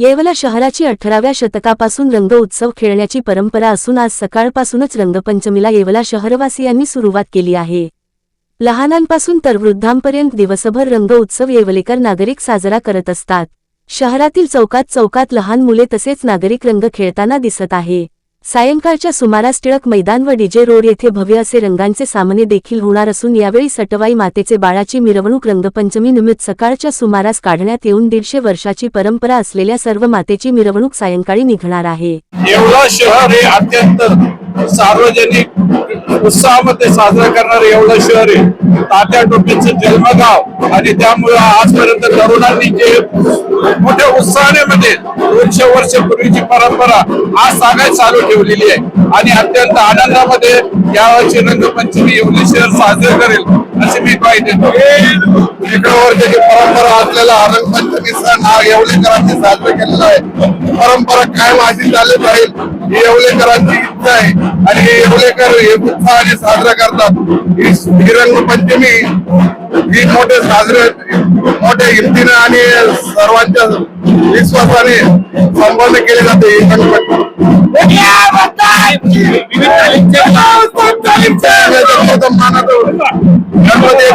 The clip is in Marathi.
येवला शहराची अठराव्या शतकापासून रंग उत्सव खेळण्याची परंपरा असून आज सकाळपासूनच रंगपंचमीला येवला शहरवासियांनी सुरुवात केली आहे. लहानांपासून तर वृद्धांपर्यंत दिवसभर रंग उत्सव येवलेकर नागरिक साजरा करत असतात. शहरातील चौकात चौकात लहान मुले तसेच नागरिक रंग खेळताना दिसत आहे. सायंकाळच्या सुमारास टिळक मैदान व डीजे रोड येथे भव्य असे रंगांचे सामने देखील होणार असून यावेळी सटवाई मातेचे बाळाची मिरवणूक रंगपंचमी निमित्त सकाळच्या सुमारास काढण्यात येऊन दीडशे वर्षाची परंपरा असलेल्या सर्व मातेची मिरवणूक सायंकाळी निघणार आहे. शहर हे अत्यंत सार्वजनिक उत्साहामध्ये साजरा करणारे एवढं शहर आहे. तात्या टोपीचं जन्मगाव आणि त्यामुळे आजपर्यंत तरुणांनी जे मोठ्या उत्साहाने मध्ये दोनशे वर्षपूर्वीची परंपरा आज सांगायला चालू ठेवलेली आहे. आणि अत्यंत आनंदामध्ये यावर्षी रंगपंचमी एवढे शहर साजरे करेल असे मी पाहिजे वर्षाची परंपरा असलेला हा रंगपंचमी सण हा येवलेकरांनी साजरा केलेला आहे. परंपरा कायम अशी चालत राहील ही येवलेकरांची इच्छा आहे. आणि हे येवलेकर हे उत्साहाने साजरा करतात. ही रंगपंचमी ही मोठे साजरे मोठ्या हिमतीनं आणि सर्वांच्या विश्वासाने संपन्न केली जाते. ही रंगपंचमी गणपती